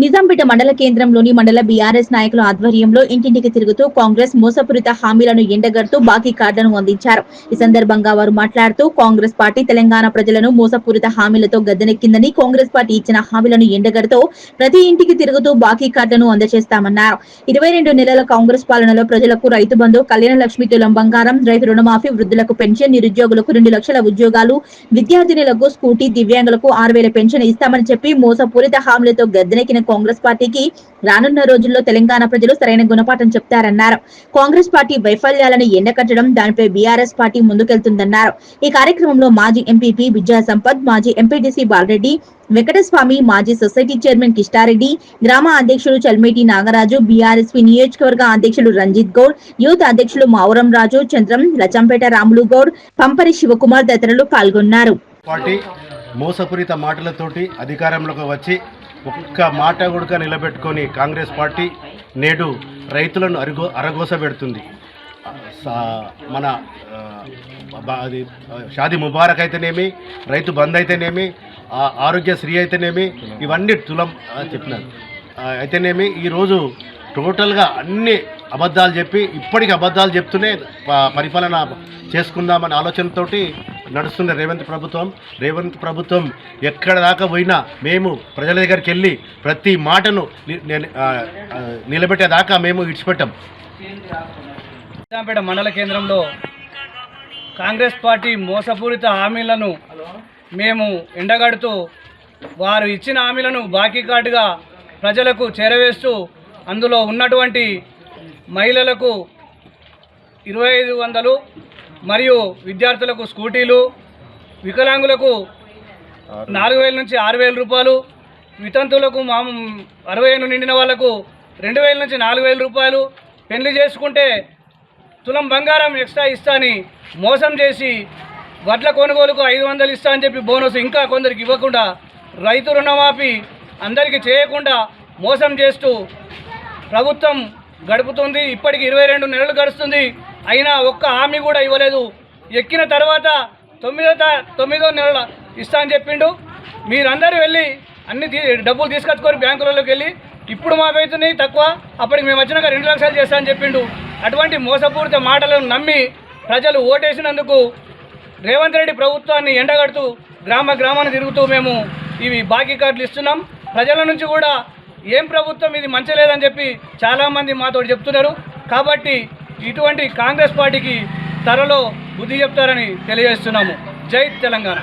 నిజాంపేట మండల కేంద్రంలోని మండల బీఆర్ఎస్ నాయకుల ఆధ్వర్యంలో ఇంటింటికి తిరుగుతూ కాంగ్రెస్ మోసపూరిత హామీలను ఎండగడుతూ బాకీ కార్డులను అందించారు. ఈ సందర్భంగా వారు మాట్లాడుతూ కాంగ్రెస్ పార్టీ తెలంగాణ ప్రజలను మోసపూరిత హామీలతో గద్దెనెక్కిందని కాంగ్రెస్ పార్టీ ఇచ్చిన హామీలను ఎండగడుతూ ప్రతి ఇంటికి తిరుగుతూ బాకీ కార్డులను అందజేస్తామన్నారు. ఇరవై రెండు నెలల కాంగ్రెస్ పాలనలో ప్రజలకు రైతు బంధు కళ్యాణ లక్ష్మి తులం బంగారం రైతు రుణమాఫీ వృద్ధులకు పెన్షన్ నిరుద్యోగులకు రెండు లక్షల ఉద్యోగాలు విద్యార్థినులకు స్కూటీ దివ్యాంగులకు ఆరు వేల పెన్షన్ ఇస్తామని చెప్పి మోసపూరిత హామీలతో గద్దెనెక్కిన కాంగ్రెస్ పార్టీకి రానున్న రోజుల్లో తెలంగాణ ప్రజలు సరైన గుణపాఠం చెప్తారన్నారు. కాంగ్రెస్ పార్టీ వైఫల్యాలను ఎండకట్టడం దానిపై బీఆర్ఎస్ పార్టీ ముందుకెళ్తుందన్నారు. ఈ కార్యక్రమంలో మాజీ ఎంపీపీ విజయ సంపత్ మాజీ ఎంపీటీసీ బాలరెడ్డి వెంకటస్వామి మాజీ సొసైటీ చైర్మన్ కిష్టారెడ్డి గ్రామ అధ్యక్షులు చల్మేటి నాగరాజు బీఆర్ఎస్పీ నియోజకవర్గ అధ్యక్షులు రంజిత్ గౌడ్ యూత్ అధ్యక్షులు మావురం రాజు చంద్రం లచంపేట రాములు గౌడ్ పంపరి శివకుమార్ తదితరులు పాల్గొన్నారు. పార్టీ మోసపూరిత మాటలతోటి అధికారంలోకి వచ్చి ఒక్క మాట కూడా నిలబెట్టుకొని కాంగ్రెస్ పార్టీ నేడు రైతులను అరుగో అరగోస పెడుతుంది. మన అది షాది షాదీ ముబారక్ అయితేనేమి రైతు బంద్ అయితేనేమి ఆరోగ్యశ్రీ అయితేనేమి ఇవన్నీ తులం చెప్పినారు. అయితేనేమి ఈరోజు టోటల్గా అన్ని అబద్ధాలు చెప్పి ఇప్పటికి అబద్ధాలు చెప్తూనే ప- పరిపాలన చేసుకుందామనే ఆలోచనతోటి నడుస్తున్న రేవంత్ ప్రభుత్వం రేవంత్ ప్రభుత్వం ఎక్కడ దాకా పోయినా మేము ప్రజల దగ్గరికి వెళ్ళి ప్రతి మాటను నిలబెట్టేదాకా మేము ఇడిచిపెట్టాం నిజాంపేట మండల కేంద్రంలో కాంగ్రెస్ పార్టీ మోసపూరిత హామీలను మేము ఎండగడుతూ వారు ఇచ్చిన హామీలను బాకీ కార్డుగా ప్రజలకు చేరవేస్తూ అందులో ఉన్నటువంటి మహిళలకు ఇరవై ఐదు వందలు మరియు విద్యార్థులకు స్కూటీలు వికలాంగులకు నాలుగు వేల నుంచి ఆరు వేల రూపాయలు వితంతువులకు మా అరవై ఏళ్ళు నిండిన వాళ్ళకు రెండు వేల నుంచి నాలుగు వేల రూపాయలు పెళ్ళి చేసుకుంటే తులం బంగారం ఎక్స్ట్రా ఇస్తా అని మోసం చేసి వడ్ల కొనుగోలుకు ఐదు వందలు ఇస్తా అని చెప్పి బోనస్ ఇంకా కొందరికి ఇవ్వకుండా రైతు రుణమాఫీ అందరికీ చేయకుండా మోసం చేస్తూ ప్రభుత్వం గడుపుతుంది. ఇప్పటికి ఇరవై రెండు నెలలు గడుస్తుంది. అయినా ఒక్క హామీ కూడా ఇవ్వలేదు. ఎక్కిన తర్వాత తొమ్మిదో తొమ్మిదో నెలల ఇస్తా అని చెప్పిండు. మీరందరూ వెళ్ళి అన్ని తీ డబ్బులు తీసుకొచ్చుకొని బ్యాంకులలోకి వెళ్ళి ఇప్పుడు మాకైతున్నాయి తక్కువ అప్పటికి మేము వచ్చినాక రెండు లక్షలు చేస్తా అని చెప్పిండు. అటువంటి మోసపూరిత మాటలను నమ్మి ప్రజలు ఓటేసినందుకు రేవంత్ రెడ్డి ప్రభుత్వాన్ని ఎండగడుతూ గ్రామ గ్రామాన్ని తిరుగుతూ మేము ఇవి బాకీ కార్డులు ఇస్తున్నాం. ప్రజల నుంచి కూడా ఏం ప్రభుత్వం ఇది మంచి లేదని చెప్పి చాలామంది మాతో చెప్తున్నారు. కాబట్టి ఇటువంటి కాంగ్రెస్ పార్టీకి త్వరలో బుద్ధి చెప్తారని తెలియజేస్తున్నాము. జై తెలంగాణ.